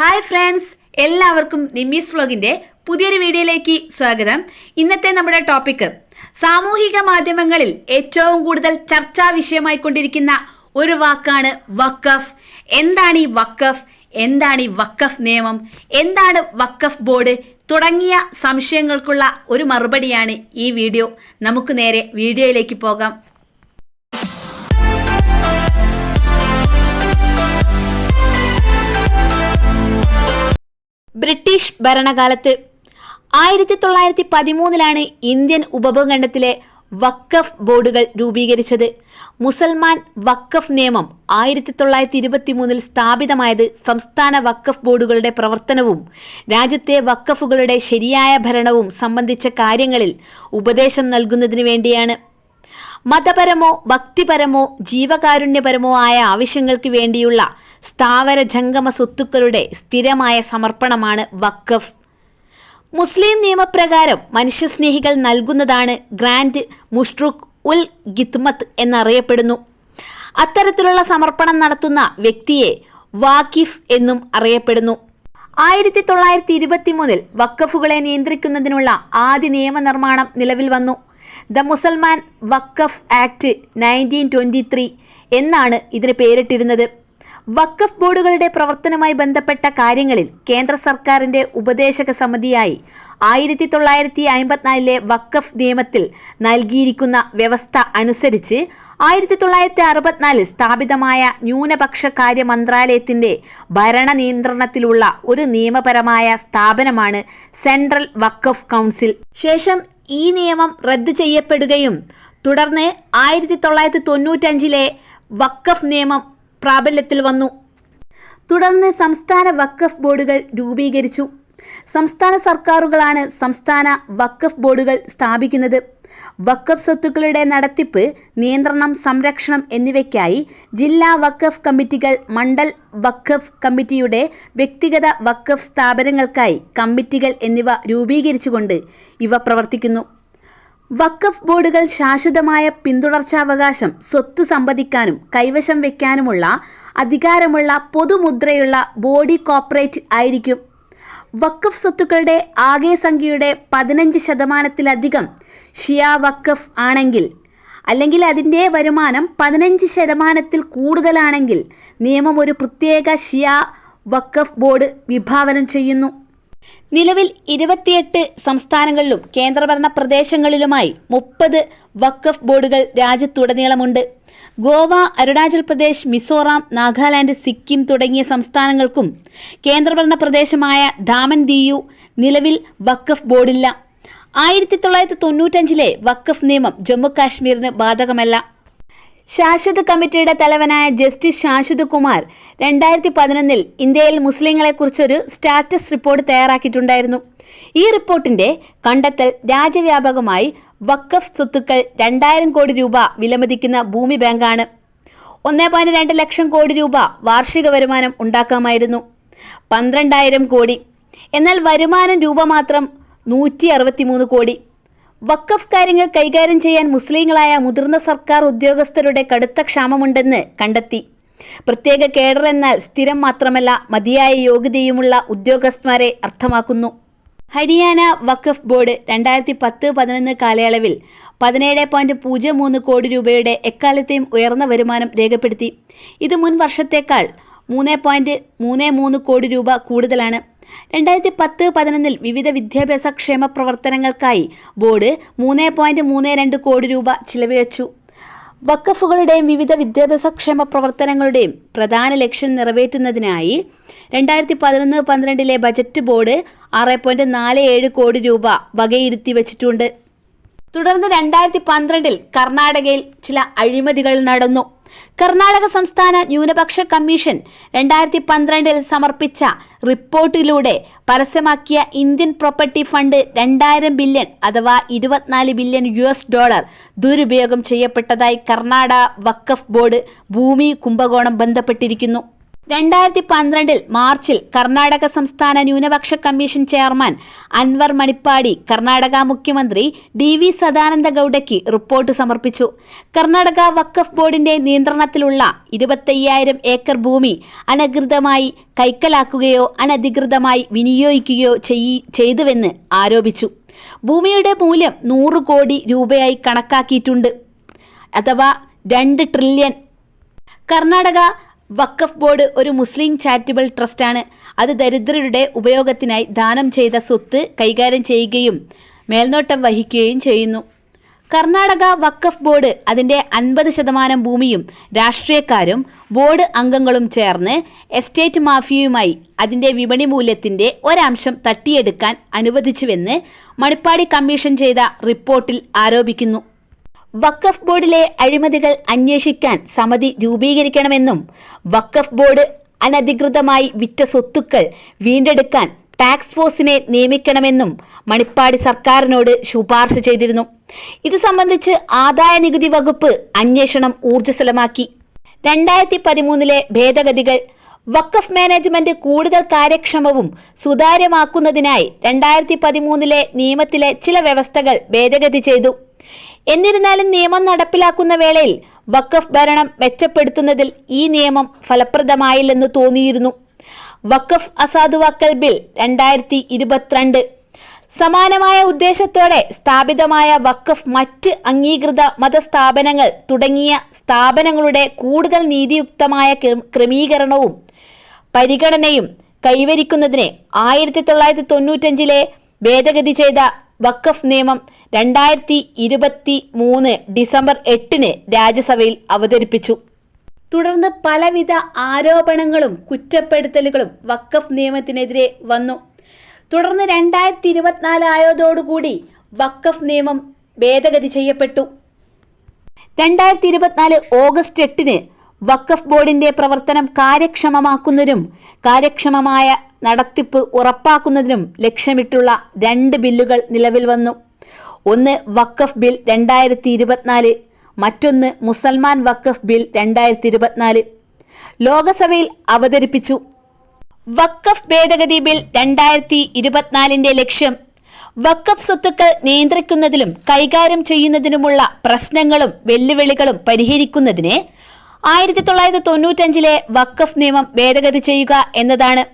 Hi friends എല്ലാവർക്കും നിമ്മീസ് വ്ലോഗിന്റെ പുതിയൊരു വീഡിയോയിലേക്ക് സ്വാഗതം. ഇന്നത്തെ നമ്മുടെ ടോപ്പിക്ക് സാമൂഹിക മാധ്യമങ്ങളിൽ ഏറ്റവും കൂടുതൽ ചർച്ചാ വിഷയമായിക്കൊണ്ടിരിക്കുന്ന ഒരു വാക്കാണ് വക്കഫ് എന്താണ് ഈ വക്കഫ് എന്താണ് ഈ വക്കഫ് നിയമം? എന്താണ് വക്കഫ് ബോർഡ്? തുടങ്ങിയ സംശയങ്ങൾക്കുള്ള ഒരു മറുപടിയാണ് ഈ വീഡിയോ. നമുക്ക് നേരെ വീഡിയോയിലേക്ക് പോകാം. ബ്രിട്ടീഷ് ഭരണകാലത്ത് ആയിരത്തി തൊള്ളായിരത്തി പതിമൂന്നിലാണ് ഇന്ത്യൻ ഉപഭൂഖണ്ഡത്തിലെ വക്കഫ് ബോർഡുകൾ രൂപീകരിച്ചത്. മുസൽമാൻ വക്കഫ് നിയമം ആയിരത്തി തൊള്ളായിരത്തി ഇരുപത്തി മൂന്നിൽ സ്ഥാപിതമായത് സംസ്ഥാന വക്കഫ് ബോർഡുകളുടെ പ്രവർത്തനവും രാജ്യത്തെ വക്കഫുകളുടെ ശരിയായ ഭരണവും സംബന്ധിച്ച കാര്യങ്ങളിൽ ഉപദേശം നൽകുന്നതിന് വേണ്ടിയാണ്. മതപരമോ ഭക്തിപരമോ ജീവകാരുണ്യപരമോ ആയ ആവശ്യങ്ങൾക്ക് വേണ്ടിയുള്ള സ്ഥാവര ജംഗമ സ്വത്തുക്കളുടെ സ്ഥിരമായ സമർപ്പണമാണ് വഖഫ്. മുസ്ലിം നിയമപ്രകാരം മനുഷ്യസ്നേഹികൾ നൽകുന്നതാണ് ഗ്രാൻഡ് മുഷ്ട്രുഖ് ഉൽ ഗിത്മത്ത് എന്നറിയപ്പെടുന്നു. അത്തരത്തിലുള്ള സമർപ്പണം നടത്തുന്ന വ്യക്തിയെ വാക്കിഫ് എന്നും അറിയപ്പെടുന്നു. ആയിരത്തി തൊള്ളായിരത്തി ഇരുപത്തി മൂന്നിൽ വക്കഫുകളെ നിയന്ത്രിക്കുന്നതിനുള്ള ആദ്യ നിയമനിർമ്മാണം നിലവിൽ വന്നു. The Mussalman Wakf act nineteen twenty three എന്നാണ് ഇതിന് പേരിട്ടിരുന്നത്. വക്കഫ് ബോർഡുകളുടെ പ്രവർത്തനവുമായി ബന്ധപ്പെട്ട കാര്യങ്ങളിൽ കേന്ദ്ര സർക്കാരിന്റെ ഉപദേശക സമിതിയായി ആയിരത്തി തൊള്ളായിരത്തി അമ്പത്തിനാലിലെ വക്കഫ് നിയമത്തിൽ നൽകിയിരിക്കുന്ന വ്യവസ്ഥ അനുസരിച്ച് ആയിരത്തി തൊള്ളായിരത്തി അറുപത്തിനാലിൽ സ്ഥാപിതമായ ന്യൂനപക്ഷ കാര്യ മന്ത്രാലയത്തിന്റെ ഭരണ നിയന്ത്രണത്തിലുള്ള ഒരു നിയമപരമായ സ്ഥാപനമാണ് സെൻട്രൽ വക്കഫ് കൗൺസിൽ. ശേഷം ഈ നിയമം റദ്ദു ചെയ്യപ്പെടുകയും തുടർന്ന് ആയിരത്തി തൊള്ളായിരത്തി തൊണ്ണൂറ്റഞ്ചിലെ വക്കഫ് നിയമം പ്രാബല്യത്തിൽ വന്നു. തുടർന്ന് സംസ്ഥാന വക്കഫ് ബോർഡുകൾ രൂപീകരിച്ചു. സംസ്ഥാന സർക്കാരുകളാണ് സംസ്ഥാന വക്കഫ് ബോർഡുകൾ സ്ഥാപിക്കുന്നത്. വക്കഫ് സ്വത്തുക്കളുടെ നടത്തിപ്പ് നിയന്ത്രണം സംരക്ഷണം എന്നിവയ്ക്കായി ജില്ലാ വക്കഫ് കമ്മിറ്റികൾ മണ്ഡൽ വക്കഫ് കമ്മിറ്റിയുടെ വ്യക്തിഗത വക്കഫ് സ്ഥാപനങ്ങൾക്കായി കമ്മിറ്റികൾ എന്നിവ രൂപീകരിച്ചുകൊണ്ട് ഇവ പ്രവർത്തിക്കുന്നു. വക്കഫ് ബോർഡുകൾ ശാശ്വതമായ പിന്തുടർച്ചാവകാശം സ്വത്ത് സമ്പാദിക്കാനും കൈവശം വയ്ക്കാനുമുള്ള അധികാരമുള്ള പൊതുമുദ്രയുള്ള ബോഡി കോർപ്പറേറ്റ് ആയിരിക്കും. വഖഫ് സ്വത്തുക്കളുടെ ആകെ സംഖ്യയുടെ പതിനഞ്ച് ശതമാനത്തിലധികം ഷിയ വഖഫ് ആണെങ്കിൽ അല്ലെങ്കിൽ അതിന്റെ വരുമാനം പതിനഞ്ച് ശതമാനത്തിൽ കൂടുതലാണെങ്കിൽ നിയമം ഒരു പ്രത്യേക ഷിയ വഖഫ് ബോർഡ് വിഭാവനം ചെയ്യുന്നു. നിലവിൽ ഇരുപത്തിയെട്ട് സംസ്ഥാനങ്ങളിലും കേന്ദ്രഭരണ പ്രദേശങ്ങളിലുമായി മുപ്പത് വക്കഫ് ബോർഡുകൾ രാജ്യത്തുടനീളമുണ്ട്. ഗോവ അരുണാചൽ പ്രദേശ് മിസോറാം നാഗാലാൻഡ് സിക്കിം തുടങ്ങിയ സംസ്ഥാനങ്ങൾക്കും കേന്ദ്രഭരണ പ്രദേശമായ ദാമൻ ദിയു നിലവിൽ വക്കഫ് ബോർഡില്ല. ആയിരത്തി തൊള്ളായിരത്തി തൊണ്ണൂറ്റഞ്ചിലെ വക്കഫ് നിയമം ജമ്മു കാശ്മീരിന് ബാധകമല്ല. ശാശ്വത കമ്മിറ്റിയുടെ തലവനായ ജസ്റ്റിസ് ശാശ്വത് കുമാർ രണ്ടായിരത്തി പതിനൊന്നിൽ ഇന്ത്യയിൽ മുസ്ലിങ്ങളെക്കുറിച്ചൊരു സ്റ്റാറ്റസ് റിപ്പോർട്ട് തയ്യാറാക്കിയിട്ടുണ്ടായിരുന്നു. ഈ റിപ്പോർട്ടിന്റെ കണ്ടെത്തൽ രാജ്യവ്യാപകമായി വക്കഫ് സ്വത്തുക്കൾ രണ്ടായിരം കോടി രൂപ വിലമതിക്കുന്ന ഭൂമി ബാങ്കാണ്. ഒന്നേ പോയിന്റ് രണ്ട് ലക്ഷം കോടി രൂപ വാർഷിക വരുമാനം ഉണ്ടാക്കാമായിരുന്നു. പന്ത്രണ്ടായിരം കോടി. എന്നാൽ വരുമാനം രൂപ മാത്രം നൂറ്റി അറുപത്തിമൂന്ന് കോടി. വക്കഫ് കാര്യങ്ങൾ കൈകാര്യം ചെയ്യാൻ മുസ്ലിങ്ങളായ മുതിർന്ന സർക്കാർ ഉദ്യോഗസ്ഥരുടെ കടുത്ത ക്ഷാമമുണ്ടെന്ന് കണ്ടെത്തി. പ്രത്യേക കേഡർ എന്നാൽ സ്ഥിരം മാത്രമല്ല മതിയായ യോഗ്യതയുമുള്ള ഉദ്യോഗസ്ഥന്മാരെ അർത്ഥമാക്കുന്നു. ഹരിയാന വഖഫ് ബോർഡ് രണ്ടായിരത്തി പത്ത് പതിനൊന്ന് കാലയളവിൽ പതിനേഴ് പോയിന്റ് പൂജ്യം മൂന്ന് കോടി രൂപയുടെ എക്കാലത്തെയും ഉയർന്ന വരുമാനം രേഖപ്പെടുത്തി. ഇത് മുൻ വർഷത്തേക്കാൾ മൂന്ന് പോയിന്റ് മൂന്ന് മൂന്ന് കോടി രൂപ കൂടുതലാണ്. രണ്ടായിരത്തി പത്ത് പതിനൊന്നിൽ വിവിധ വിദ്യാഭ്യാസ ക്ഷേമ പ്രവർത്തനങ്ങൾക്കായി ബോർഡ് മൂന്ന് പോയിന്റ് മൂന്ന് രണ്ട് കോടി രൂപ ചിലവഴിച്ചു. വക്കഫുകളുടെയും വിവിധ വിദ്യാഭ്യാസ ക്ഷേമ പ്രവർത്തനങ്ങളുടെയും പ്രധാന ലക്ഷ്യം നിറവേറ്റുന്നതിനായി രണ്ടായിരത്തി പതിനൊന്ന് പന്ത്രണ്ടിലെ ബജറ്റ് ബോർഡ് ആറ് പോയിന്റ് നാല് ഏഴ് കോടി രൂപ വകയിരുത്തി വച്ചിട്ടുണ്ട്. തുടർന്ന് രണ്ടായിരത്തി പന്ത്രണ്ടിൽ കർണാടകയിൽ ചില അഴിമതികൾ നടന്നു. കർണാടക സംസ്ഥാന ന്യൂനപക്ഷ കമ്മീഷൻ രണ്ടായിരത്തി പന്ത്രണ്ടിൽ സമർപ്പിച്ച റിപ്പോർട്ടിലൂടെ പരസ്യമാക്കിയ ഇന്ത്യൻ പ്രോപ്പർട്ടി ഫണ്ട് രണ്ടായിരം ബില്യൺ അഥവാ ഇരുപത്തിനാല് ബില്യൺ യു എസ് ഡോളർ ദുരുപയോഗം ചെയ്യപ്പെട്ടതായി കർണാടക വക്കഫ് ബോർഡ് ഭൂമി കുംഭകോണം ബന്ധപ്പെട്ടിരിക്കുന്നു. രണ്ടായിരത്തി പന്ത്രണ്ടിൽ മാർച്ചിൽ കർണാടക സംസ്ഥാന ന്യൂനപക്ഷ കമ്മീഷൻ ചെയർമാൻ അൻവർ മണിപ്പാടി കർണാടക മുഖ്യമന്ത്രി ഡി വി സദാനന്ദ ഗൌഡയ്ക്ക് റിപ്പോർട്ട് സമർപ്പിച്ചു. കർണാടക വഖഫ് ബോർഡിന്റെ നിയന്ത്രണത്തിലുള്ള ഇരുപത്തയ്യായിരം ഏക്കർ ഭൂമി അനധികൃതമായി കൈക്കലാക്കുകയോ അനധികൃതമായി വിനിയോഗിക്കുകയോ ചെയ്തുവെന്ന് ആരോപിച്ചു. ഭൂമിയുടെ മൂല്യം നൂറ് കോടി രൂപയായി കണക്കാക്കിയിട്ടുണ്ട്. അഥവാ രണ്ട് ട്രില്യൺ. കർണാടക വഖഫ് ബോർഡ് ഒരു മുസ്ലിം ചാരിറ്റബിൾ ട്രസ്റ്റാണ്. അത് ദരിദ്രരുടെ ഉപയോഗത്തിനായി ദാനം ചെയ്ത സ്വത്ത് കൈകാര്യം ചെയ്യുകയും മേൽനോട്ടം വഹിക്കുകയും ചെയ്യുന്നു. കർണാടക വഖഫ് ബോർഡ് അതിന്റെ അൻപത് ശതമാനം ഭൂമിയും രാഷ്ട്രീയക്കാരും ബോർഡ് അംഗങ്ങളും ചേർന്ന് എസ്റ്റേറ്റ് മാഫിയയുമായി അതിന്റെ വിപണി മൂല്യത്തിന്റെ ഒരംശം തട്ടിയെടുക്കാൻ അനുവദിച്ചുവെന്ന് മണിപ്പാടി കമ്മീഷൻ ചെയ്ത റിപ്പോർട്ടിൽ ആരോപിക്കുന്നു. വഖഫ് ബോർഡിലെ അഴിമതികൾ അന്വേഷിക്കാൻ സമിതി രൂപീകരിക്കണമെന്നും വഖഫ് ബോർഡ് അനധികൃതമായി വിറ്റ സ്വത്തുക്കൾ വീണ്ടെടുക്കാൻ ടാക്സ് ഫോഴ്സിനെ നിയമിക്കണമെന്നും മണിപ്പാടി സർക്കാരിനോട് ശുപാർശ ചെയ്തിരുന്നു. ഇത് സംബന്ധിച്ച് ആദായ നികുതി വകുപ്പ് അന്വേഷണം ഊർജസ്വലമാക്കി. രണ്ടായിരത്തി പതിമൂന്നിലെ ഭേദഗതികൾ വഖഫ് മാനേജ്മെന്റ് കൂടുതൽ കാര്യക്ഷമവും സുതാര്യമാക്കുന്നതിനായി രണ്ടായിരത്തി പതിമൂന്നിലെ നിയമത്തിലെ ചില വ്യവസ്ഥകൾ ഭേദഗതി ചെയ്തു. എന്നിരുന്നാലും നിയമം നടപ്പിലാക്കുന്ന വേളയിൽ വഖഫ് ഭരണം മെച്ചപ്പെടുത്തുന്നതിൽ ഈ നിയമം ഫലപ്രദമായില്ലെന്ന് തോന്നിയിരുന്നു. വഖഫ് അസാധുവാക്കൽ ബിൽ രണ്ടായിരത്തി ഇരുപത്തിരണ്ട് സമാനമായ ഉദ്ദേശത്തോടെ സ്ഥാപിതമായ വഖഫ് മറ്റ് അംഗീകൃത മതസ്ഥാപനങ്ങൾ തുടങ്ങിയ സ്ഥാപനങ്ങളുടെ കൂടുതൽ നീതിയുക്തമായ ക്ര- ക്രമീകരണവും പരിഗണനയും കൈവരിക്കുന്നതിന് ആയിരത്തി തൊള്ളായിരത്തി തൊണ്ണൂറ്റഞ്ചിലെ ഭേദഗതി ചെയ്ത വഖഫ് നിയമം രണ്ടായിരത്തി ഇരുപത്തി മൂന്ന് ഡിസംബർ എട്ടിന് രാജ്യസഭയിൽ അവതരിപ്പിച്ചു. തുടർന്ന് പലവിധ ആരോപണങ്ങളും കുറ്റപ്പെടുത്തലുകളും വഖഫ് നിയമത്തിനെതിരെ വന്നു. തുടർന്ന് രണ്ടായിരത്തി ഇരുപത്തിനാല് ആയതോടുകൂടി വഖഫ് നിയമം ഭേദഗതി ചെയ്യപ്പെട്ടു. രണ്ടായിരത്തി ഇരുപത്തിനാല് ഓഗസ്റ്റ് എട്ടിന് വഖഫ് ബോർഡിന്റെ പ്രവർത്തനം കാര്യക്ഷമമാക്കുന്നതിനും കാര്യക്ഷമമായ നടത്തിപ്പ് ഉറപ്പാക്കുന്നതിനും ലക്ഷ്യമിട്ടുള്ള രണ്ട് ബില്ലുകൾ നിലവിൽ വന്നു. ഒന്ന് വഖഫ് ബിൽ രണ്ടായിരത്തി ഇരുപത്തിനാല് മറ്റൊന്ന് മുസൽമാൻ വഖഫ് ബിൽ രണ്ടായിരത്തി ഇരുപത്തിനാല് ലോകസഭയിൽ അവതരിപ്പിച്ചു. വഖഫ് ഭേദഗതി ബിൽ രണ്ടായിരത്തി ഇരുപത്തിനാലിന്റെ ലക്ഷ്യം വഖഫ് സ്വത്തുക്കൾ നിയന്ത്രിക്കുന്നതിലും കൈകാര്യം ചെയ്യുന്നതിനുമുള്ള പ്രശ്നങ്ങളും വെല്ലുവിളികളും പരിഹരിക്കുന്നതിന് ആയിരത്തി തൊള്ളായിരത്തി തൊണ്ണൂറ്റഞ്ചിലെ വഖഫ് നിയമം ഭേദഗതി ചെയ്യുക എന്നതാണ്.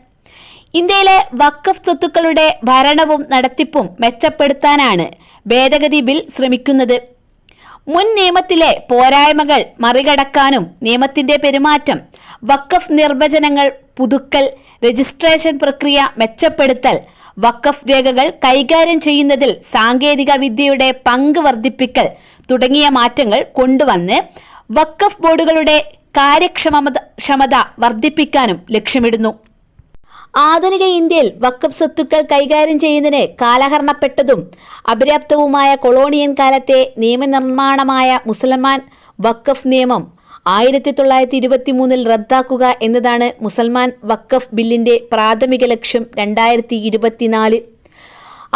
ഇന്ത്യയിലെ വക്കഫ് സ്വത്തുക്കളുടെ ഭരണവും നടത്തിപ്പും മെച്ചപ്പെടുത്താനാണ് ഭേദഗതി ബിൽ ശ്രമിക്കുന്നത്. മുൻ നിയമത്തിലെ പോരായ്മകൾ മറികടക്കാനും നിയമത്തിന്റെ പെരുമാറ്റം വക്കഫ് നിർവചനങ്ങൾ പുതുക്കൽ രജിസ്ട്രേഷൻ പ്രക്രിയ മെച്ചപ്പെടുത്തൽ വക്കഫ് രേഖകൾ കൈകാര്യം ചെയ്യുന്നതിൽ സാങ്കേതിക വിദ്യയുടെ പങ്ക് വർദ്ധിപ്പിക്കൽ തുടങ്ങിയ മാറ്റങ്ങൾ കൊണ്ടുവന്ന് വക്കഫ് ബോർഡുകളുടെ കാര്യക്ഷമത ക്ഷമത വർദ്ധിപ്പിക്കാനും ലക്ഷ്യമിടുന്നു. ആധുനിക ഇന്ത്യയിൽ വക്കഫ് സ്വത്തുക്കൾ കൈകാര്യം ചെയ്യുന്നതിന് കാലഹരണപ്പെട്ടതും അപര്യാപ്തവുമായ കൊളോണിയൻ കാലത്തെ നിയമനിർമ്മാണമായ മുസൽമാൻ വക്കഫ് നിയമം ആയിരത്തി തൊള്ളായിരത്തി ഇരുപത്തി മൂന്നിൽ റദ്ദാക്കുക എന്നതാണ് മുസൽമാൻ വക്കഫ് ബില്ലിന്റെ പ്രാഥമിക ലക്ഷ്യം രണ്ടായിരത്തി ഇരുപത്തിനാല്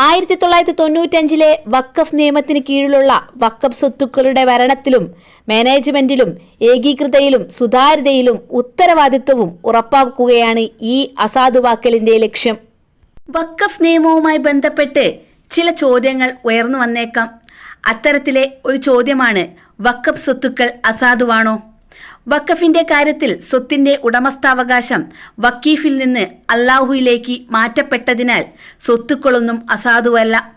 ആയിരത്തി തൊള്ളായിരത്തി തൊണ്ണൂറ്റഞ്ചിലെ വക്കഫ് നിയമത്തിന് കീഴിലുള്ള വക്കഫ് സ്വത്തുക്കളുടെ ഭരണത്തിലും മാനേജ്മെന്റിലും ഏകീകൃതയിലും സുതാര്യതയിലും ഉത്തരവാദിത്വവും ഉറപ്പാക്കുകയാണ് ഈ അസാധുവാക്കലിന്റെ ലക്ഷ്യം. വക്കഫ് നിയമവുമായി ബന്ധപ്പെട്ട് ചില ചോദ്യങ്ങൾ ഉയർന്നു വന്നേക്കാം. അത്തരത്തിലെ ഒരു ചോദ്യമാണ് വക്കഫ് സ്വത്തുക്കൾ അസാധുവാണോ? വഖഫിന്റെ കാര്യത്തിൽ സ്വത്തിന്റെ ഉടമസ്ഥാവകാശം വക്കീഫിൽ നിന്ന് അള്ളാഹുയിലേക്ക് മാറ്റപ്പെട്ടതിനാൽ സ്വത്തുക്കളൊന്നും അസാധുവല്ല.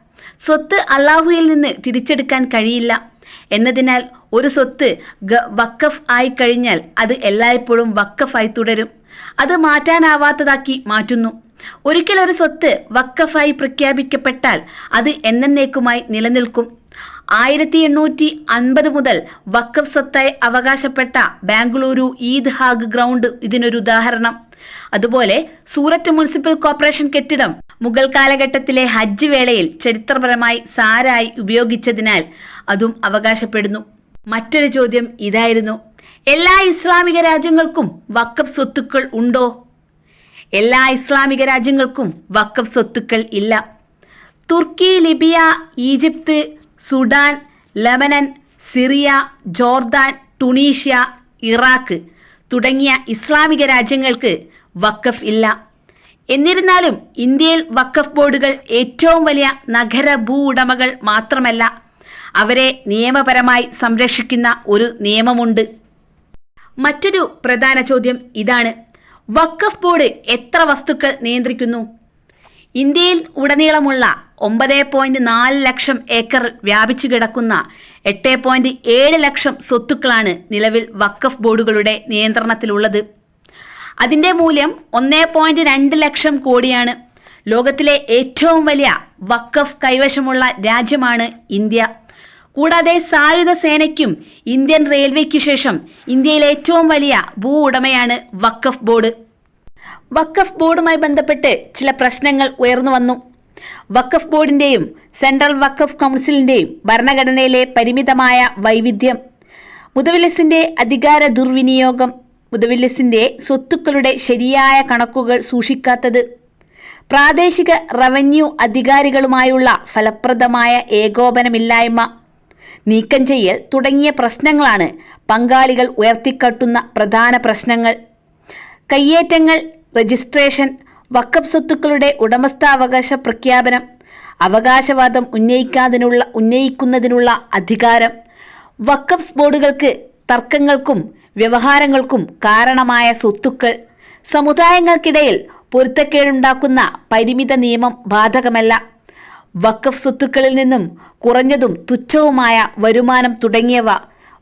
സ്വത്ത് അള്ളാഹുയിൽ നിന്ന് തിരിച്ചെടുക്കാൻ കഴിയില്ല. എന്നതിനാൽ ഒരു സ്വത്ത് വക്കഫ് ആയി കഴിഞ്ഞാൽ അത് എല്ലായ്പ്പോഴും വക്കഫായി തുടരും. അത് മാറ്റാനാവാത്തതാക്കി മാറ്റുന്നു. ഒരിക്കൽ ഒരു സ്വത്ത് വക്കഫായി പ്രഖ്യാപിക്കപ്പെട്ടാൽ അത് എന്നേക്കുമായി നിലനിൽക്കും. ആയിരത്തി എണ്ണൂറ്റി അൻപത് മുതൽ വക്കഫ് സ്വത്തായി അവകാശപ്പെട്ട ബാംഗ്ലൂരു ഈദ് ഹാഗ് ഗ്രൗണ്ട് ഇതിനൊരു ഉദാഹരണം. അതുപോലെ സൂററ്റ് മുനിസിപ്പൽ കോർപ്പറേഷൻ കെട്ടിടം മുഗൾ കാലഘട്ടത്തിലെ ഹജ്ജ് വേളയിൽ ചരിത്രപരമായി സാരായി ഉപയോഗിച്ചതിനാൽ അതും അവകാശപ്പെടുന്നു. മറ്റൊരു ചോദ്യം ഇതായിരുന്നു. എല്ലാ ഇസ്ലാമിക രാജ്യങ്ങൾക്കും വക്കഫ് സ്വത്തുക്കൾ ഉണ്ടോ? എല്ലാ ഇസ്ലാമിക രാജ്യങ്ങൾക്കും വക്കഫ് സ്വത്തുക്കൾ ഇല്ല. തുർക്കി Libya Egypt Sudan Lebanon Syria Jordan Tunisia Iraq തുടങ്ങിയ ഇസ്ലാമിക രാജ്യങ്ങൾക്ക് വക്കഫ് ഇല്ല. എന്നിരുന്നാലും ഇന്ത്യയിൽ വക്കഫ് ബോർഡുകൾ ഏറ്റവും വലിയ നഗര ഭൂ ഉടമകൾ മാത്രമല്ല അവരെ നിയമപരമായി സംരക്ഷിക്കുന്ന ഒരു നിയമമുണ്ട്. മറ്റൊരു പ്രധാന ചോദ്യം ഇതാണ്. വഖഫ് ബോർഡ് എത്ര വസ്തുക്കൾ നിയന്ത്രിക്കുന്നു? ഇന്ത്യയിൽ ഉടനീളമുള്ള ഒമ്പത് പോയിന്റ് നാല് ലക്ഷം ഏക്കർ വ്യാപിച്ചു കിടക്കുന്ന എട്ട് പോയിന്റ് ഏഴ് ലക്ഷം സ്വത്തുക്കളാണ് നിലവിൽ വഖഫ് ബോർഡുകളുടെ നിയന്ത്രണത്തിലുള്ളത്. അതിന്റെ മൂല്യം ഒന്നേ പോയിന്റ് രണ്ട് ലക്ഷം കോടിയാണ്. ലോകത്തിലെ ഏറ്റവും വലിയ വഖഫ് കൈവശമുള്ള രാജ്യമാണ് ഇന്ത്യ. കൂടാതെ സായുധ സേനയ്ക്കും ഇന്ത്യൻ റെയിൽവേക്കു ശേഷം ഇന്ത്യയിലെ ഏറ്റവും വലിയ ഭൂ ഉടമയാണ് വഖഫ് ബോർഡ്. വഖഫ് ബോർഡുമായി ബന്ധപ്പെട്ട് ചില പ്രശ്നങ്ങൾ ഉയർന്നു വന്നു. വഖഫ് ബോർഡിന്റെയും സെൻട്രൽ വഖഫ് കൗൺസിലിന്റെയും ഭരണഘടനയിലെ പരിമിതമായ വൈവിധ്യം മുതവിലസിന്റെ അധികാര ദുർവിനിയോഗം മുതവിലസിന്റെ സ്വത്തുക്കളുടെ ശരിയായ കണക്കുകൾ സൂക്ഷിക്കാത്തത് പ്രാദേശിക റവന്യൂ അധികാരികളുമായുള്ള ഫലപ്രദമായ ഏകോപനമില്ലായ്മ നീക്കം ചെയ്യൽ തുടങ്ങിയ പ്രശ്നങ്ങളാണ്. പങ്കാളികൾ ഉയർത്തിക്കാട്ടുന്ന പ്രധാന പ്രശ്നങ്ങൾ. കയ്യേറ്റങ്ങൾ രജിസ്ട്രേഷൻ വക്കപ്പ് സ്വത്തുക്കളുടെ ഉടമസ്ഥാവകാശ പ്രഖ്യാപനം അവകാശവാദം ഉന്നയിക്കാതിനുള്ള ഉന്നയിക്കുന്നതിനുള്ള അധികാരം. വക്കപ്പ് ബോർഡുകൾക്ക് തർക്കങ്ങൾക്കും വ്യവഹാരങ്ങൾക്കും കാരണമായ സ്വത്തുക്കൾ. സമുദായങ്ങൾക്കിടയിൽ പൊരുത്തക്കേടുണ്ടാക്കുന്ന പരിമിത നിയമം ബാധകമല്ല. വക്കഫ് സ്വത്തുക്കളിൽ നിന്നും കുറഞ്ഞതും തുച്ഛവുമായ വരുമാനം തുടങ്ങിയവ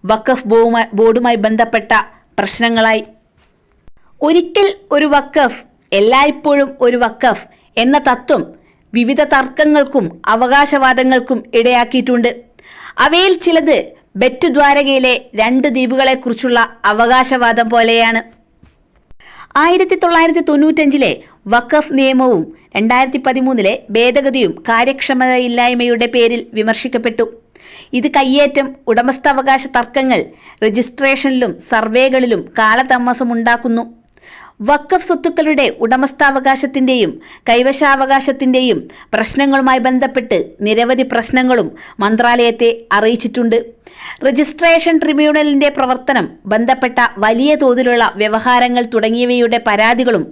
വക്കഫ് ബോർഡുമായി ബന്ധപ്പെട്ട പ്രശ്നങ്ങളായി. ഒരിക്കൽ ഒരു വക്കഫ് എല്ലായ്പ്പോഴും ഒരു വക്കഫ് എന്ന തത്വം വിവിധ തർക്കങ്ങൾക്കും അവകാശവാദങ്ങൾക്കും ഇടയാക്കിയിട്ടുണ്ട്. അവയിൽ ചിലത് ബെറ്റ് ദ്വാരകയിലെ രണ്ട് ദ്വീപുകളെക്കുറിച്ചുള്ള അവകാശവാദം പോലെയാണ്. ആയിരത്തി തൊള്ളായിരത്തി തൊണ്ണൂറ്റഞ്ചിലെ വഖഫ് നിയമവും രണ്ടായിരത്തി പതിമൂന്നിലെ ഭേദഗതിയും കാര്യക്ഷമതയില്ലായ്മയുടെ പേരിൽ വിമർശിക്കപ്പെട്ടു. ഇത് കയ്യേറ്റം ഉടമസ്ഥാവകാശ തർക്കങ്ങൾ രജിസ്ട്രേഷനിലും സർവേകളിലും കാലതാമസമുണ്ടാക്കുന്നു. വഖഫ് സ്വത്തുക്കളുടെ ഉടമസ്ഥാവകാശത്തിന്റെയും കൈവശാവകാശത്തിന്റെയും പ്രശ്നങ്ങളുമായി ബന്ധപ്പെട്ട് നിരവധി പ്രശ്നങ്ങളും മന്ത്രാലയത്തെ അറിയിച്ചിട്ടുണ്ട്. രജിസ്ട്രേഷൻ ട്രിബ്യൂണലിന്റെ പ്രവർത്തനം ബന്ധപ്പെട്ട വലിയ തോതിലുള്ള വ്യവഹാരങ്ങൾ തുടങ്ങിയവയുടെ പരാതികളും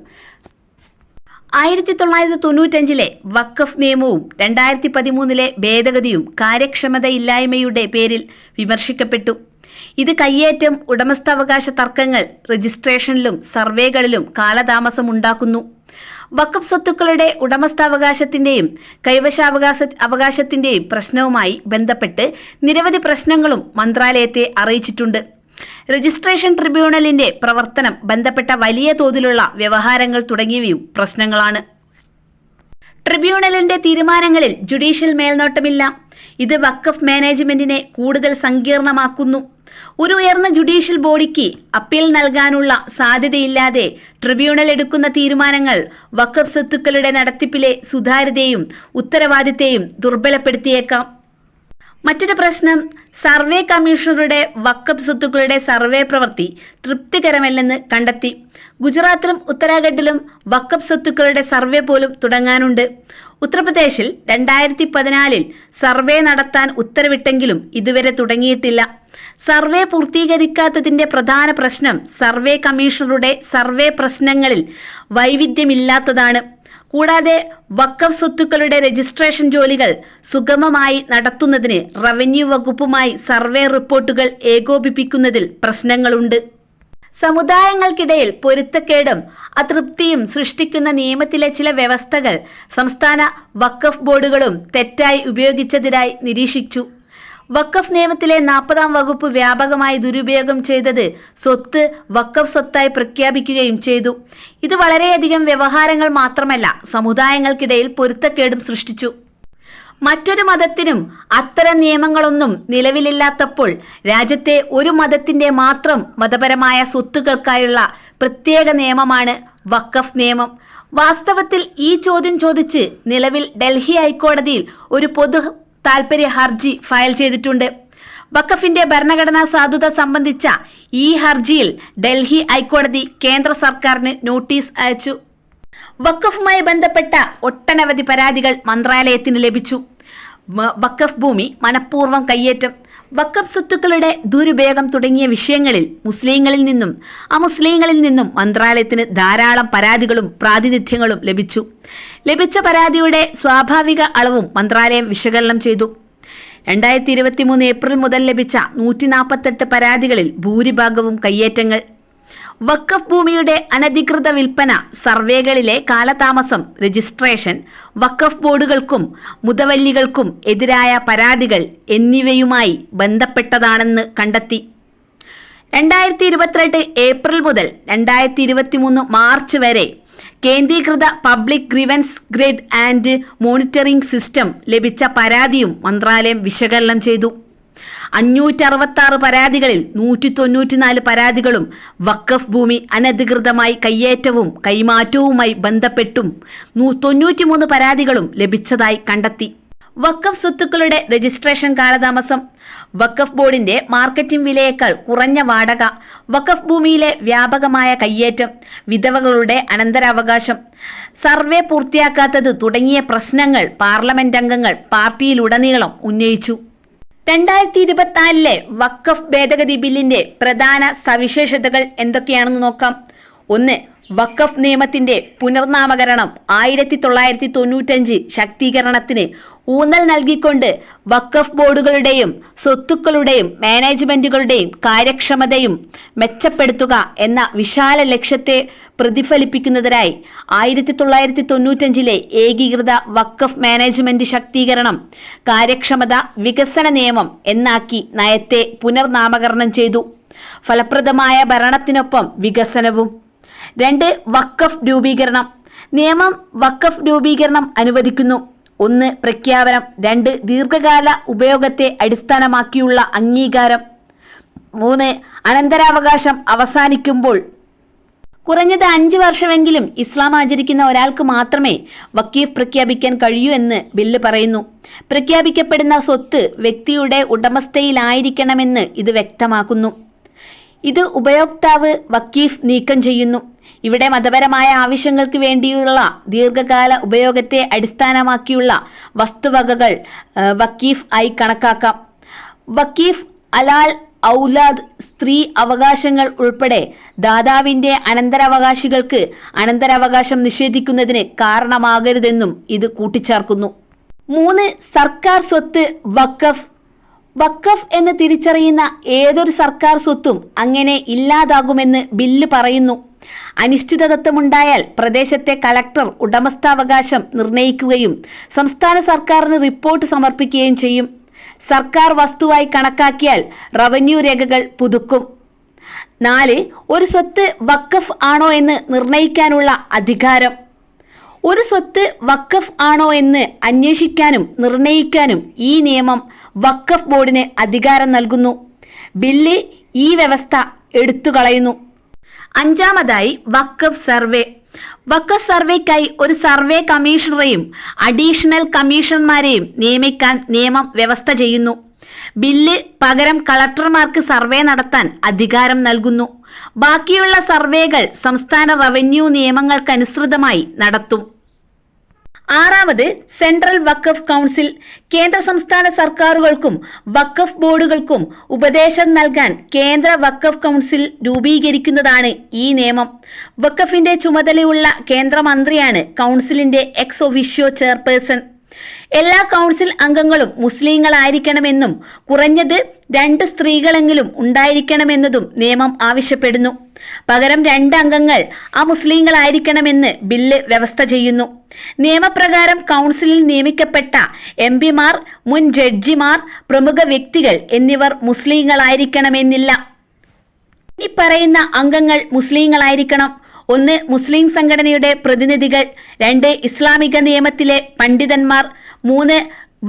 ആയിരത്തി തൊള്ളായിരത്തി തൊണ്ണൂറ്റഞ്ചിലെ വക്കഫ് നിയമവും രണ്ടായിരത്തി പതിമൂന്നിലെ ഭേദഗതിയും കാര്യക്ഷമതയില്ലായ്മയുടെ പേരിൽ വിമർശിക്കപ്പെട്ടു. ഇത് കയ്യേറ്റം ഉടമസ്ഥാവകാശ തർക്കങ്ങൾ രജിസ്ട്രേഷനിലും സർവേകളിലും കാലതാമസം ഉണ്ടാക്കുന്നു വക്കഫ് സ്വത്തുക്കളുടെ ഉടമസ്ഥാവകാശത്തിന്റെയും കൈവശാവകാശ അവകാശത്തിന്റെയും പ്രശ്നവുമായി ബന്ധപ്പെട്ട് നിരവധി പ്രശ്നങ്ങളും മന്ത്രാലയത്തെ അറിയിച്ചിട്ടുണ്ട്. രജിസ്ട്രേഷൻ ട്രിബ്യൂണലിന്റെ പ്രവർത്തനം ബന്ധപ്പെട്ട വലിയ തോതിലുള്ള വ്യവഹാരങ്ങൾ തുടങ്ങിയവയും പ്രശ്നങ്ങളാണ്. ട്രിബ്യൂണലിന്റെ തീരുമാനങ്ങളിൽ ജുഡീഷ്യൽ മേൽനോട്ടമില്ല. ഇത് വക്കഫ് മാനേജ്മെന്റിനെ കൂടുതൽ സങ്കീർണമാക്കുന്നു. ഒരു ഉയർന്ന ജുഡീഷ്യൽ ബോഡിക്ക് അപ്പീൽ നൽകാനുള്ള സാധ്യതയില്ലാതെ ട്രിബ്യൂണൽ എടുക്കുന്ന തീരുമാനങ്ങൾ വഖഫ് സ്വത്തുക്കളുടെ നടത്തിപ്പിലെ സുതാര്യതയും ഉത്തരവാദിത്തെയും ദുർബലപ്പെടുത്തിയേക്കാം. മറ്റൊരു പ്രശ്നം സർവേ കമ്മീഷണറുടെ വക്കപ്പ് സ്വത്തുക്കളുടെ സർവേ പ്രവൃത്തി തൃപ്തികരമല്ലെന്ന് കണ്ടെത്തി. ഗുജറാത്തിലും ഉത്തരാഖണ്ഡിലും വക്കപ്പ് സ്വത്തുക്കളുടെ സർവേ പോലും തുടങ്ങാനുണ്ട്. ഉത്തർപ്രദേശിൽ രണ്ടായിരത്തി പതിനാലിൽ സർവേ നടത്താൻ ഉത്തരവിട്ടെങ്കിലും ഇതുവരെ തുടങ്ങിയിട്ടില്ല. സർവേ പൂർത്തീകരിക്കാത്തതിന്റെ പ്രധാന പ്രശ്നം സർവേ കമ്മീഷണറുടെ സർവേ പ്രശ്നങ്ങളിൽ വൈവിധ്യമില്ലാത്തതാണ്. കൂടാതെ വക്കഫ് സ്വത്തുക്കളുടെ രജിസ്ട്രേഷൻ ജോലികൾ സുഗമമായി നടത്തുന്നതിന് റവന്യൂ വകുപ്പുമായി സർവേ റിപ്പോർട്ടുകൾ ഏകോപിപ്പിക്കുന്നതിൽ പ്രശ്നങ്ങളുണ്ട്. സമുദായങ്ങൾക്കിടയിൽ പൊരുത്തക്കേടും അതൃപ്തിയും സൃഷ്ടിക്കുന്ന നിയമത്തിലെ ചില വ്യവസ്ഥകൾ സംസ്ഥാന വക്കഫ് ബോർഡുകളും തെറ്റായി ഉപയോഗിച്ചതിനായി നിരീക്ഷിച്ചു. വക്കഫ് നിയമത്തിലെ നാൽപ്പതാം വകുപ്പ് വ്യാപകമായി ദുരുപയോഗം ചെയ്തത് സ്വത്ത് വക്കഫ് സ്വത്തായി പ്രഖ്യാപിക്കുകയും ചെയ്തു. ഇത് വളരെയധികം വ്യവഹാരങ്ങൾ മാത്രമല്ല സമുദായങ്ങൾക്കിടയിൽ പൊരുത്തക്കേടും സൃഷ്ടിച്ചു. മറ്റൊരു മതത്തിനും അത്തരം നിയമങ്ങളൊന്നും നിലവിലില്ലാത്തപ്പോൾ രാജ്യത്തെ ഒരു മതത്തിന്റെ മാത്രം മതപരമായ സ്വത്തുക്കൾക്കായുള്ള പ്രത്യേക നിയമമാണ് വഖഫ് നിയമം. വാസ്തവത്തിൽ ഈ ചോദ്യം ചോദിച്ച് നിലവിൽ ഡൽഹി ഹൈക്കോടതിയിൽ ഒരു പൊതു താൽപര്യ ഹർജി ഫയൽ ചെയ്തിട്ടുണ്ട്. വഖഫിന്റെ ഭരണഘടനാ സാധുത സംബന്ധിച്ച ഈ ഹർജിയിൽ ഡൽഹി ഹൈക്കോടതി കേന്ദ്ര സർക്കാരിന് നോട്ടീസ് അയച്ചു. വഖഫുമായി ബന്ധപ്പെട്ട ഒട്ടനവധി പരാതികൾ മന്ത്രാലയത്തിന് ലഭിച്ചു. വഖഫ് ഭൂമി മനഃപൂർവം കയ്യേറ്റം. വക്കഫ് സ്വത്തുക്കളുടെ ദുരുപയോഗം തുടങ്ങിയ വിഷയങ്ങളിൽ മുസ്ലിങ്ങളിൽ നിന്നും അമുസ്ലിങ്ങളിൽ നിന്നും മന്ത്രാലയത്തിന് ധാരാളം പരാതികളും പ്രാതിനിധ്യങ്ങളും ലഭിച്ചു. ലഭിച്ച പരാതിയുടെ സ്വാഭാവിക അളവും മന്ത്രാലയം വിശകലനം ചെയ്തു. രണ്ടായിരത്തി ഇരുപത്തി മൂന്ന് ഏപ്രിൽ മുതൽ ലഭിച്ച നൂറ്റി നാൽപ്പത്തെട്ട് പരാതികളിൽ ഭൂരിഭാഗവും കയ്യേറ്റങ്ങൾ വക്കഫ് ഭൂമിയുടെ അനധികൃത വിൽപ്പന സർവേകളിലെ കാലതാമസം രജിസ്ട്രേഷൻ വക്കഫ് ബോർഡുകൾക്കും മുതവല്ലികൾക്കും എതിരായ പരാതികൾ എന്നിവയുമായി ബന്ധപ്പെട്ടതാണെന്ന് കണ്ടെത്തി. രണ്ടായിരത്തി ഇരുപത്തിരണ്ട് ഏപ്രിൽ മുതൽ രണ്ടായിരത്തി ഇരുപത്തി മൂന്ന് മാർച്ച് വരെ കേന്ദ്രീകൃത public grievance grid and monitoring system ലഭിച്ച പരാതിയും മന്ത്രാലയം വിശകലനം ചെയ്തു. അഞ്ഞൂറ്റി അറുപത്തി പരാതികളിൽ നൂറ്റി തൊണ്ണൂറ്റിനാല് പരാതികളും വക്കഫ് ഭൂമി അനധികൃതമായി കയ്യേറ്റവും കൈമാറ്റവുമായി ബന്ധപ്പെട്ടും തൊണ്ണൂറ്റിമൂന്ന് പരാതികളും ലഭിച്ചതായി കണ്ടെത്തി. വക്കഫ് സ്വത്തുക്കളുടെ രജിസ്ട്രേഷൻ കാലതാമസം. വക്കഫ് ബോർഡിന്റെ മാർക്കറ്റിംഗ് വിലയേക്കാൾ കുറഞ്ഞ വാടക. വക്കഫ് ഭൂമിയിലെ വ്യാപകമായ കയ്യേറ്റം. വിധവകളുടെ അനന്തരാവകാശം. സർവേ പൂർത്തിയാക്കാത്തത് തുടങ്ങിയ പ്രശ്നങ്ങൾ പാർലമെന്റ് അംഗങ്ങൾ പാർട്ടിയിലുടനീളം ഉന്നയിച്ചു. രണ്ടായിരത്തി ഇരുപത്തിനാലിലെ വക്കഫ് ഭേദഗതി ബില്ലിന്റെ പ്രധാന സവിശേഷതകൾ എന്തൊക്കെയാണെന്ന് നോക്കാം. ഒന്ന് വക്കഫ് നിയമത്തിന്റെ പുനർനാമകരണം ആയിരത്തി തൊള്ളായിരത്തി തൊണ്ണൂറ്റഞ്ച് ശക്തീകരണത്തിന് ഊന്നൽ നൽകിക്കൊണ്ട് വഖഫ് ബോർഡുകളുടെയും സ്വത്തുക്കളുടെയും മാനേജ്മെന്റുകളുടെയും കാര്യക്ഷമതയും മെച്ചപ്പെടുത്തുക എന്ന വിശാല ലക്ഷ്യത്തെ പ്രതിഫലിപ്പിക്കുന്നതിനായി ആയിരത്തി തൊള്ളായിരത്തി തൊണ്ണൂറ്റഞ്ചിലെ ഏകീകൃത വഖഫ് മാനേജ്മെന്റ് ശക്തീകരണം കാര്യക്ഷമത വികസന നിയമം എന്നാക്കി നയത്തെ പുനർനാമകരണം ചെയ്തു. ഫലപ്രദമായ ഭരണത്തിനൊപ്പം വികസനവും രണ്ട് വക്കഫ് രൂപീകരണം. നിയമം വക്കഫ് രൂപീകരണം അനുവദിക്കുന്നു. ഒന്ന് പ്രഖ്യാപനം. രണ്ട് ദീർഘകാല ഉപയോഗത്തെ അടിസ്ഥാനമാക്കിയുള്ള അംഗീകാരം. മൂന്ന് അനന്തരാവകാശം അവസാനിക്കുമ്പോൾ കുറഞ്ഞത് അഞ്ച് വർഷമെങ്കിലും ഇസ്ലാം ആചരിക്കുന്ന ഒരാൾക്ക് മാത്രമേ വക്കീഫ് പ്രഖ്യാപിക്കാൻ കഴിയൂ എന്ന് ബില്ല് പറയുന്നു. പ്രഖ്യാപിക്കപ്പെടുന്ന സ്വത്ത് വ്യക്തിയുടെ ഉടമസ്ഥയിലായിരിക്കണമെന്ന് ഇത് വ്യക്തമാക്കുന്നു. ഇത് ഉപയോക്താവ് വക്കീഫ് നീക്കം ചെയ്യുന്നു. ഇവിടെ മതപരമായ ആവശ്യങ്ങൾക്ക് വേണ്ടിയുള്ള ദീർഘകാല ഉപയോഗത്തെ അടിസ്ഥാനമാക്കിയുള്ള വസ്തുവകകൾ വക്കീഫ് ആയി കണക്കാക്കാം. വക്കീഫ് അലാൽ ഔലാദ് സ്ത്രീ അവകാശങ്ങൾ ഉൾപ്പെടെ ദാതാവിന്റെ അനന്തരാവകാശികൾക്ക് അനന്തരാവകാശം നിഷേധിക്കുന്നതിന് കാരണമാകരുതെന്നും ഇത് കൂട്ടിച്ചേർക്കുന്നു. മൂന്ന് സർക്കാർ സ്വത്ത് വക്കഫ് വക്കഫ് എന്ന് തിരിച്ചറിയുന്ന ഏതൊരു സർക്കാർ സ്വത്തും അങ്ങനെ ഇല്ലാതാകുമെന്ന് ബില്ല് പറയുന്നു. അനിശ്ചിതത്വമുണ്ടായാൽ പ്രദേശത്തെ കലക്ടർ ഉടമസ്ഥാവകാശം നിർണയിക്കുകയും സംസ്ഥാന സർക്കാരിന് റിപ്പോർട്ട് സമർപ്പിക്കുകയും ചെയ്യും. സർക്കാർ വസ്തുവായി കണക്കാക്കിയാൽ റവന്യൂ രേഖകൾ പുതുക്കും. നാല് ഒരു സ്വത്ത് വക്കഫ് ആണോ എന്ന് നിർണയിക്കാനുള്ള അധികാരം. ഒരു സ്വത്ത് വക്കഫ് ആണോ എന്ന് അന്വേഷിക്കാനും നിർണയിക്കാനും ഈ നിയമം വക്കഫ് ബോർഡിന് അധികാരം നൽകുന്നു. ബില്ല് ഈ വ്യവസ്ഥ എടുത്തു കളയുന്നു അഞ്ചാമതായി വക്കഫ് സർവേ. വക്കഫ് സർവേക്കായി ഒരു സർവേ കമ്മീഷണറെയും അഡീഷണൽ കമ്മീഷണർമാരെയും നിയമിക്കാൻ നിയമം വ്യവസ്ഥ ചെയ്യുന്നു. ബില്ല് പകരം കളക്ടർമാർക്ക് സർവേ നടത്താൻ അധികാരം നൽകുന്നു. ബാക്കിയുള്ള സർവേകൾ സംസ്ഥാന റവന്യൂ നിയമങ്ങൾക്കനുസൃതമായി നടത്തും. ആറാമത് സെൻട്രൽ വഖഫ് കൗൺസിൽ. കേന്ദ്ര സംസ്ഥാന സർക്കാരുകൾക്കും വഖഫ് ബോർഡുകൾക്കും ഉപദേശം നൽകാൻ കേന്ദ്ര വഖഫ് കൗൺസിൽ രൂപീകരിക്കുന്നതാണ് ഈ നിയമം. വഖഫിന്റെ ചുമതലയുള്ള കേന്ദ്രമന്ത്രിയാണ് കൗൺസിലിന്റെ എക്സ് ഒഫീഷ്യോ ചെയർപേഴ്സൺ എല്ലാ കൗൺസിൽ അംഗങ്ങളും മുസ്ലിങ്ങളായിരിക്കണമെന്നും കുറഞ്ഞത് രണ്ട് സ്ത്രീകളെങ്കിലും ഉണ്ടായിരിക്കണമെന്നതും നിയമം ആവശ്യപ്പെടുന്നു. പകരം രണ്ട് അംഗങ്ങൾ ആ അമുസ്ലിങ്ങളായിരിക്കണമെന്ന് ബില്ല് വ്യവസ്ഥ ചെയ്യുന്നു. നിയമപ്രകാരം കൗൺസിലിൽ നിയമിക്കപ്പെട്ട എം പിമാർ മുൻ ജഡ്ജിമാർ പ്രമുഖ വ്യക്തികൾ എന്നിവർ മുസ്ലിങ്ങളായിരിക്കണമെന്നില്ല. ഇനി പറയുന്ന അംഗങ്ങൾ മുസ്ലിങ്ങളായിരിക്കണം. ഒന്ന് മുസ്ലിം സംഘടനയുടെ പ്രതിനിധികൾ രണ്ട് ഇസ്ലാമിക നിയമത്തിലെ പണ്ഡിതന്മാർ മൂന്ന്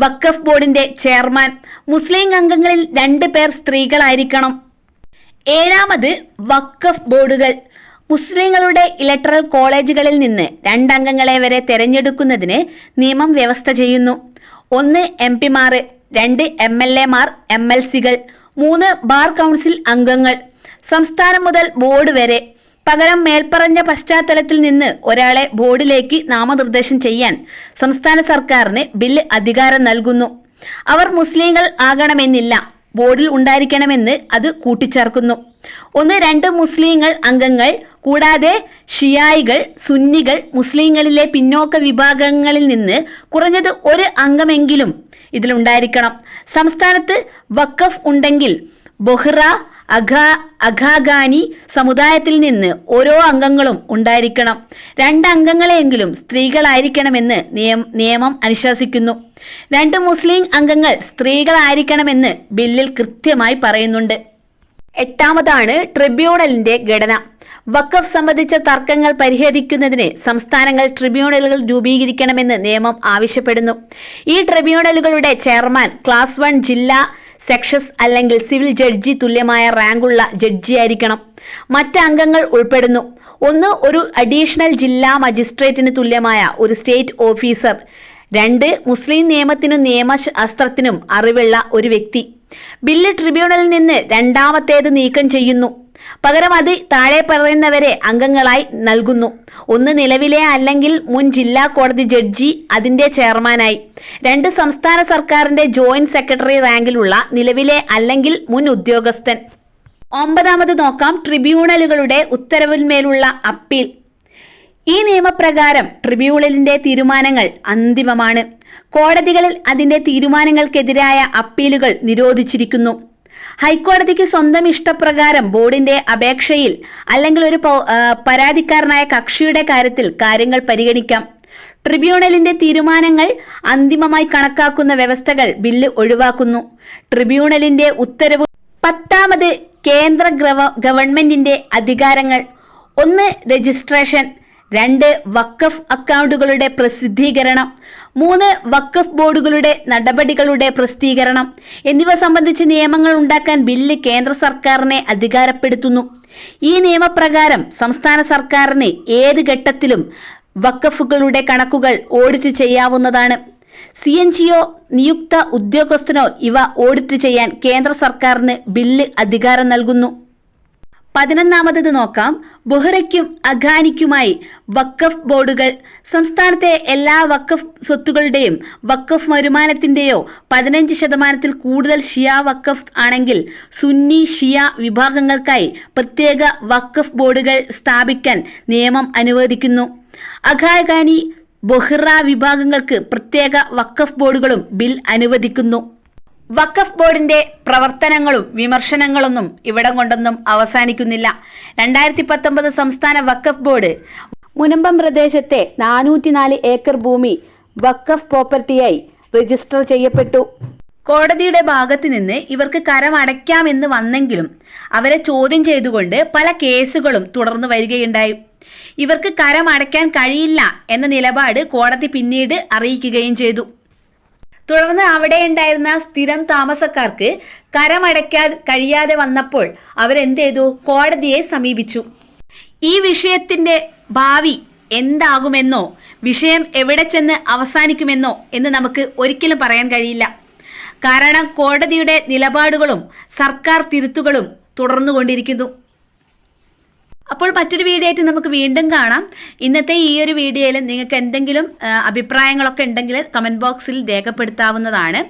വഖഫ് ബോർഡിന്റെ ചെയർമാൻ. മുസ്ലിം അംഗങ്ങളിൽ രണ്ട് പേർ സ്ത്രീകളായിരിക്കണം. ഏഴാമത് വഖഫ് ബോർഡുകൾ. മുസ്ലിങ്ങളുടെ ഇലക്ട്രൽ കോളേജുകളിൽ നിന്ന് രണ്ടംഗങ്ങളെ വരെ തെരഞ്ഞെടുക്കുന്നതിന് നിയമം വ്യവസ്ഥ ചെയ്യുന്നു. ഒന്ന് എം പിമാർ രണ്ട് എം എൽ എമാർ എം എൽ സികൾ മൂന്ന് ബാർ കൗൺസിൽ അംഗങ്ങൾ. സംസ്ഥാനം മുതൽ ബോർഡ് വരെ പകരം മേൽപ്പറഞ്ഞ പശ്ചാത്തലത്തിൽ നിന്ന് ഒരാളെ ബോർഡിലേക്ക് നാമനിർദ്ദേശം ചെയ്യാൻ സംസ്ഥാന സർക്കാരിന് ബില്ല് അധികാരം നൽകുന്നു. അവർ മുസ്ലിങ്ങൾ ആകണമെന്നില്ല ബോർഡിൽ ഉണ്ടായിരിക്കണമെന്ന് അത് കൂട്ടിച്ചേർക്കുന്നു. ഒന്ന് രണ്ട് മുസ്ലിങ്ങൾ അംഗങ്ങൾ കൂടാതെ ഷിയായികൾ സുന്നികൾ മുസ്ലിങ്ങളിലെ പിന്നോക്ക വിഭാഗങ്ങളിൽ നിന്ന് കുറഞ്ഞത് ഒരു അംഗമെങ്കിലും ഇതിലുണ്ടായിരിക്കണം. സംസ്ഥാനത്ത് വക്കഫ് ഉണ്ടെങ്കിൽ ബൊഹ്റ അഖാ അഖാഗാനി സമുദായത്തിൽ നിന്ന് ഓരോ അംഗങ്ങളും ഉണ്ടായിരിക്കണം. രണ്ട് അംഗങ്ങളെയെങ്കിലും സ്ത്രീകളായിരിക്കണമെന്ന് നിയം നിയമം അനുശാസിക്കുന്നു. രണ്ട് മുസ്ലിം അംഗങ്ങൾ സ്ത്രീകളായിരിക്കണമെന്ന് ബില്ലിൽ കൃത്യമായി പറയുന്നുണ്ട്. എട്ടാമതാണ് ട്രിബ്യൂണലിന്റെ ഘടന. വഖഫ് സംബന്ധിച്ച തർക്കങ്ങൾ പരിഹരിക്കുന്നതിന് സംസ്ഥാനങ്ങൾ ട്രിബ്യൂണലുകൾ രൂപീകരിക്കണമെന്ന് നിയമം ആവശ്യപ്പെടുന്നു. ഈ ട്രിബ്യൂണലുകളുടെ ചെയർമാൻ ക്ലാസ് വൺ ജില്ലാ സെക്ഷസ് അല്ലെങ്കിൽ സിവിൽ ജഡ്ജി തുല്യമായ റാങ്കുള്ള ജഡ്ജിയായിരിക്കണം. മറ്റ് അംഗങ്ങൾ ഉൾപ്പെടുന്നു. ഒന്ന് ഒരു അഡീഷണൽ ജില്ലാ മജിസ്ട്രേറ്റിന് തുല്യമായ ഒരു സ്റ്റേറ്റ് ഓഫീസർ. രണ്ട് മുസ്ലിം നിയമത്തിനും നിയമശാസ്ത്രത്തിനും അറിവുള്ള ഒരു വ്യക്തി. ബില്ല് ട്രിബ്യൂണലിൽ നിന്ന് രണ്ടാമത്തേത് നീക്കം ചെയ്യുന്നു. പകരം അത് താഴെ പറയുന്നവരെ അംഗങ്ങളായി നൽകുന്നു. ഒന്ന് നിലവിലെ അല്ലെങ്കിൽ മുൻ ജില്ലാ കോടതി ജഡ്ജി അതിന്റെ ചെയർമാനായി. രണ്ട് സംസ്ഥാന സർക്കാരിന്റെ ജോയിന്റ് സെക്രട്ടറി റാങ്കിലുള്ള നിലവിലെ അല്ലെങ്കിൽ മുൻ ഉദ്യോഗസ്ഥൻ. ഒമ്പതാമത് നോക്കാം ട്രിബ്യൂണലുകളുടെ ഉത്തരവിന്മേലുള്ള അപ്പീൽ. ഈ നിയമപ്രകാരം ട്രിബ്യൂണലിന്റെ തീരുമാനങ്ങൾ അന്തിമമാണ്. കോടതികളിൽ അതിന്റെ തീരുമാനങ്ങൾക്കെതിരായ അപ്പീലുകൾ നിരോധിച്ചിരിക്കുന്നു. ഹൈക്കോടതിക്ക് സ്വന്തം ഇഷ്ടപ്രകാരം ബോർഡിന്റെ അപേക്ഷയിൽ അല്ലെങ്കിൽ ഒരു പരാതിക്കാരനായ കക്ഷിയുടെ കാര്യത്തിൽ കാര്യങ്ങൾ പരിഗണിക്കാം. ട്രിബ്യൂണലിന്റെ തീരുമാനങ്ങൾ അന്തിമമായി കണക്കാക്കുന്ന വ്യവസ്ഥകൾ ബില്ല് ഒഴിവാക്കുന്നു. ട്രിബ്യൂണലിന്റെ ഉത്തരവ് പത്താമത് കേന്ദ്ര ഗവൺമെന്റിന്റെ അധികാരങ്ങൾ. ഒന്ന് രജിസ്ട്രേഷൻ. രണ്ട് വക്കഫ് അക്കൗണ്ടുകളുടെ പ്രസിദ്ധീകരണം മൂന്ന് വക്കഫ് ബോർഡുകളുടെ നടപടികളുടെ പ്രസിദ്ധീകരണം എന്നിവ സംബന്ധിച്ച് നിയമങ്ങൾ ഉണ്ടാക്കാൻ ബില്ല് കേന്ദ്ര സർക്കാരിനെ അധികാരപ്പെടുത്തുന്നു. ഈ നിയമപ്രകാരം സംസ്ഥാന സർക്കാരിന് ഏത് ഘട്ടത്തിലും വക്കഫുകളുടെ കണക്കുകൾ ഓഡിറ്റ് ചെയ്യാവുന്നതാണ്. സി എൻ ജിയോ നിയുക്ത ഉദ്യോഗസ്ഥനോ ഇവ ഓഡിറ്റ് ചെയ്യാൻ കേന്ദ്ര സർക്കാരിന് ബില്ല് അധികാരം നൽകുന്നു. പതിനൊന്നാമത് നോക്കാം. ബുഹറയ്ക്കും അഖാനിക്കുമായി വക്കഫ് ബോർഡുകൾ. സംസ്ഥാനത്തെ എല്ലാ വക്കഫ് സ്വത്തുകളുടെയും വക്കഫ് വരുമാനത്തിന്റെയോ പതിനഞ്ച് ശതമാനത്തിൽ കൂടുതൽ ഷിയ വക്കഫ് ആണെങ്കിൽ സുന്നി ഷിയ വിഭാഗങ്ങൾക്കായി പ്രത്യേക വക്കഫ് ബോർഡുകൾ സ്ഥാപിക്കാൻ നിയമം അനുവദിക്കുന്നു. അഖാഖാനി ബൊഹ്റ വിഭാഗങ്ങൾക്ക് പ്രത്യേക വക്കഫ് ബോർഡുകളും ബിൽ അനുവദിക്കുന്നു. വഖഫ് ബോർഡിന്റെ പ്രവർത്തനങ്ങളും വിമർശനങ്ങളൊന്നും ഇവിടം കൊണ്ടൊന്നും അവസാനിക്കുന്നില്ല. രണ്ടായിരത്തി പത്തൊമ്പത് സംസ്ഥാന വഖഫ് ബോർഡ് മുനമ്പം പ്രദേശത്തെ നാനൂറ്റിനാല് ഏക്കർ ഭൂമി വഖഫ് പ്രോപ്പർട്ടിയായി രജിസ്റ്റർ ചെയ്യപ്പെട്ടു. കോടതിയുടെ ഭാഗത്ത് നിന്ന് ഇവർക്ക് കരമടയ്ക്കാമെന്ന് വന്നെങ്കിലും അവരെ ചോദ്യം ചെയ്തുകൊണ്ട് പല കേസുകളും തുടർന്നു വരികയുണ്ടായി. ഇവർക്ക് കരമടയ്ക്കാൻ കഴിയില്ല എന്ന നിലപാട് കോടതി പിന്നീട് അറിയിക്കുകയും ചെയ്തു. തുടർന്ന് അവിടെ ഉണ്ടായിരുന്ന സ്ഥിരം താമസക്കാർക്ക് കരമടയ്ക്കാ കഴിയാതെ വന്നപ്പോൾ അവരെന്ത് ചെയ്തു കോടതിയെ സമീപിച്ചു. ഈ വിഷയത്തിന്റെ ഭാവി എന്താകുമെന്നോ വിഷയം എവിടെ ചെന്ന് അവസാനിക്കുമെന്നോ എന്ന് നമുക്ക് ഒരിക്കലും പറയാൻ കഴിയില്ല. കാരണം കോടതിയുടെ നിലപാടുകളും സർക്കാർ തിരുത്തുകളും തുടർന്നുകൊണ്ടിരിക്കുന്നു. അപ്പോൾ മറ്റൊരു വീഡിയോ ആയിട്ട് നമുക്ക് വീണ്ടും കാണാം. ഇന്നത്തെ ഈ ഒരു വീഡിയോയിൽ നിങ്ങൾക്ക് എന്തെങ്കിലും അഭിപ്രായങ്ങളൊക്കെ ഉണ്ടെങ്കിൽ കമന്റ് ബോക്സിൽ രേഖപ്പെടുത്താവുന്നതാണ്.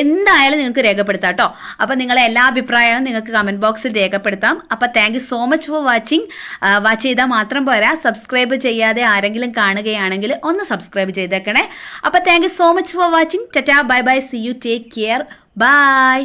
എന്തായാലും നിങ്ങൾക്ക് രേഖപ്പെടുത്താം കേട്ടോ. അപ്പോൾ നിങ്ങളെ എല്ലാ അഭിപ്രായവും നിങ്ങൾക്ക് കമന്റ് ബോക്സിൽ രേഖപ്പെടുത്താം. അപ്പോൾ thank so much for watching watch ചെയ്താൽ മാത്രം പോരാ. സബ്സ്ക്രൈബ് ചെയ്യാതെ ആരെങ്കിലും കാണുകയാണെങ്കിൽ ഒന്ന് സബ്സ്ക്രൈബ് ചെയ്തേക്കണേ. അപ്പോൾ thank so much for watching tata bye bye see you take care bye